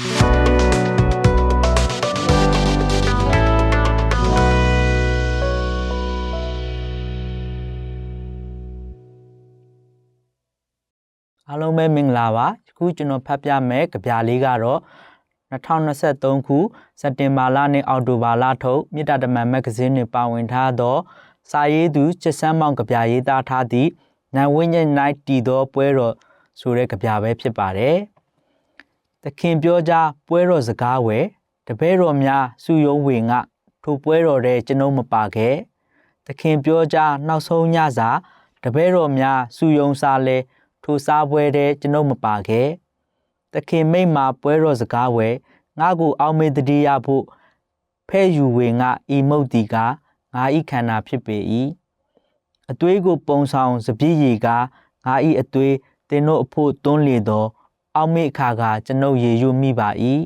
အားလုံးပဲမင်္ဂလာပါယခုကျွန်တော်ဖတ်ပြမယ်ကြပြလေးကတော့2023ခုစက်တင်ဘာလနဲ့အောက်တိုဘာလထုတ်မြစ်တာတမန်မဂ္ဂဇင်းတွင်ပါဝင်ထားသော စာရေးသူချစ်စမ်းမောင်ကြပြရေးသားထားသည့်နိုင်ဝင်းရဲ့ night တီသောပွဲတော်ဆိုတဲ့ကြပြပဲဖြစ်ပါတယ်။ သခင်ပြောကြပွဲတော်စကားဝယ်တပည့်တော်များစုယုံဝင်ကထိုပွဲတော်တဲ့ကျွန်ုပ်မပါခဲ့။သခင်ပြောကြနောက်ဆုံးညစာတပည့်တော်များစုယုံစားလဲထိုစားပွဲတဲ့ကျွန်ုပ်မပါခဲ့။သခင်မိတ်မှာပွဲတော်စကားဝယ်ငါကိုအောက်မေ့တတိယဖို့ဖဲ့ယူဝင်ကဤမုတ်တီကငါဤခန္ဓာဖြစ်ပေ၏အသွေးကိုပုံဆောင်စပြည့်ရီကငါဤအသွေးသင်တို့အဖို့တွန်းလေသော အောက်မေ့ခါကကျွန်ုပ်ရေရွမိပါ၏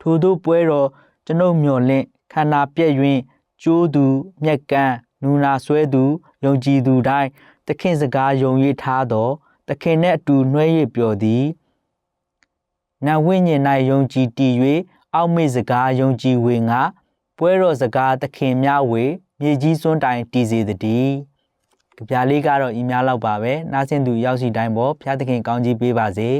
ထိုတို့ပွဲတော်ကျွန်ုပ်မျော်လင့်ခန္ဓာပြည့်၍ကျိုးသူမျက်ကန်းနူနာဆွဲသူယုံကြည်သူတိုင်းသခင်စကားယုံရည်ထားသောသခင်နှင့်အတူနှွဲရပျော်သည်နတ်ဝိညာဉ်၌ယုံကြည်တည်၍အောက်မေ့စကားယုံကြည်ဝေငါပွဲတော်စကားသခင်များဝေမြေကြီးစွန်းတိုင်တည်စေတည်းကြပြလေးကတော့ဤများလောက်ပါပဲနားဆင်သူရောက်စီတိုင်းပေါ်ဖျားသခင်ကောင်းကြီးပေးပါစေ